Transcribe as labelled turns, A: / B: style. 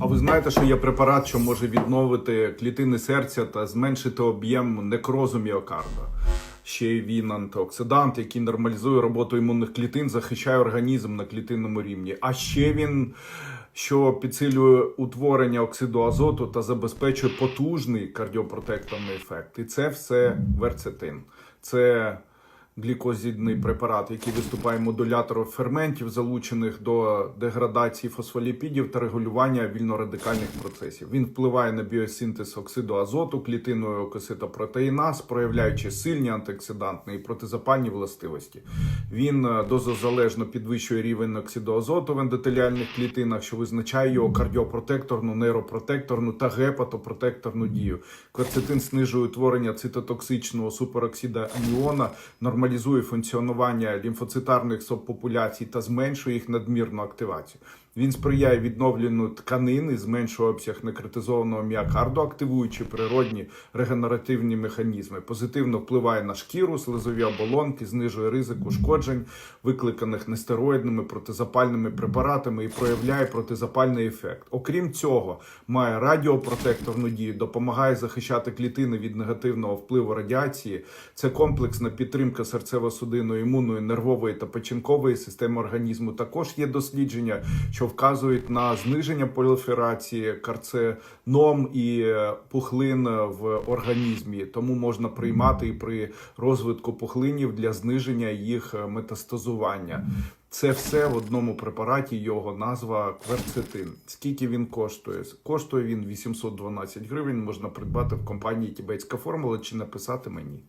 A: А ви знаєте, що є препарат, що може відновити клітини серця та зменшити об'єм некрозу міокарда? Ще й він антиоксидант, який нормалізує роботу імунних клітин, захищає організм на клітинному рівні. А ще він, що підсилює утворення оксиду азоту та забезпечує потужний кардіопротекторний ефект. І це все верцетин. Це глікозідний препарат, який виступає модулятором ферментів, залучених до деградації фосфоліпідів та регулювання вільнорадикальних процесів. Він впливає на біосинтез оксиду азоту, клітинної окситопротеїназ, проявляючи сильні антиоксидантні і протизапальні властивості. Він е, дозозалежно підвищує рівень оксиду азоту в ендотеліальних клітинах, що визначає його кардіопротекторну, нейропротекторну та гепатопротекторну дію. Кверцетин знижує утворення цитотоксичного супероксида аніона, нормалізує функціонування лімфоцитарних субпопуляцій та зменшує їх надмірну активацію. Він сприяє відновленню тканини, зменшує обсяг некритизованого міокарду, активуючи природні регенеративні механізми. Позитивно впливає на шкіру, слизові оболонки, знижує ризик ушкоджень, викликаних нестероїдними протизапальними препаратами і проявляє протизапальний ефект. Окрім цього, має радіопротекторну дію, допомагає захищати клітини від негативного впливу радіації. Це комплексна підтримка серцево-судинної, імунної, нервової та печінкової системи організму. Також є дослідження, що вказують на зниження проліферації карцином і е, пухлин в організмі. Тому можна приймати і при розвитку пухлинів для зниження їх е, метастазування. Це все в одному препараті. Його назва кверцетин. Скільки він коштує? Коштує він 812 гривень. Можна придбати в компанії Тібетська формула чи написати мені.